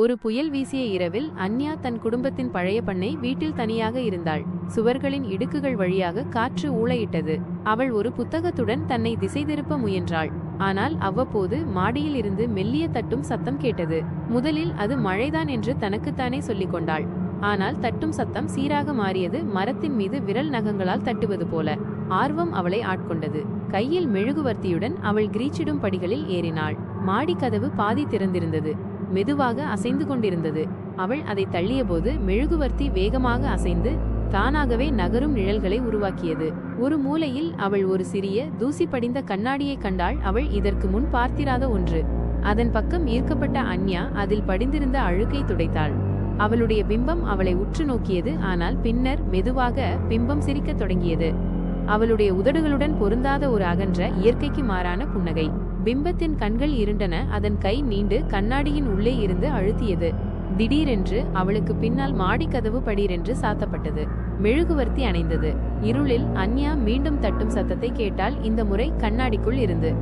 ஒரு புயல் வீசிய இரவில் அன்யா தன் குடும்பத்தின் பழைய பண்ணை வீட்டில் தனியாக இருந்தாள். சுவர்களின் இடுக்குகள் வழியாக காற்று ஊளையிட்டது. அவள் ஒரு புத்தகத்துடன் தன்னை திசை திருப்ப முயன்றாள். ஆனால் அவ்வப்போது மாடியில் இருந்து மெல்லிய தட்டும் சத்தம் கேட்டது. முதலில் அது மழைதான் என்று தனக்குத்தானே சொல்லிக் கொண்டாள். ஆனால் தட்டும் சத்தம் சீராக மாறியது மரத்தின் மீது விரல் நகங்களால் தட்டுவது போல. ஆர்வம் அவளை ஆட்கொண்டது. கையில் மெழுகுவர்த்தியுடன் அவள் கிரீச்சிடும் படிகளில் ஏறினாள். மாடிக் கதவு பாதி திறந்திருந்தது. மெதுவாக அசைந்து கொண்டிருந்தது. அவள் அதை தள்ளியபோது மெழுகுவர்த்தி வேகமாக அசைந்து தானாகவே நகரும் நிழல்களை உருவாக்கியது. ஒரு மூலையில் அவள் ஒரு சிறிய தூசி படிந்த கண்ணாடியை கண்டாள் அவள் இதற்கு முன் பார்த்திராத ஒன்று. அதன் பக்கம் ஈர்க்கப்பட்ட அன்யா அதில் படிந்திருந்த அழுக்கை துடைத்தாள். அவளுடைய பிம்பம் அவளை உற்று நோக்கியது ஆனால் பின்னர் மெதுவாக பிம்பம் சிரிக்கத் தொடங்கியது. அவளுடைய உதடுகளுடன் பொருந்தாத ஒரு அகன்ற இயற்கைக்கு மாறான புன்னகை. பிம்பத்தின் கண்கள் இருண்டன அதன் கை நீண்டு கண்ணாடியின் உள்ளே இருந்து அழுத்தியது. திடீரென்று அவளுக்கு பின்னால் மாடிக்கதவு படீரென்று சாத்தப்பட்டது. மெழுகுவர்த்தி அணைந்தது. இருளில் அன்யா மீண்டும் தட்டும் சத்தத்தை கேட்டால் இந்த முறை கண்ணாடிக்குள் இருந்து.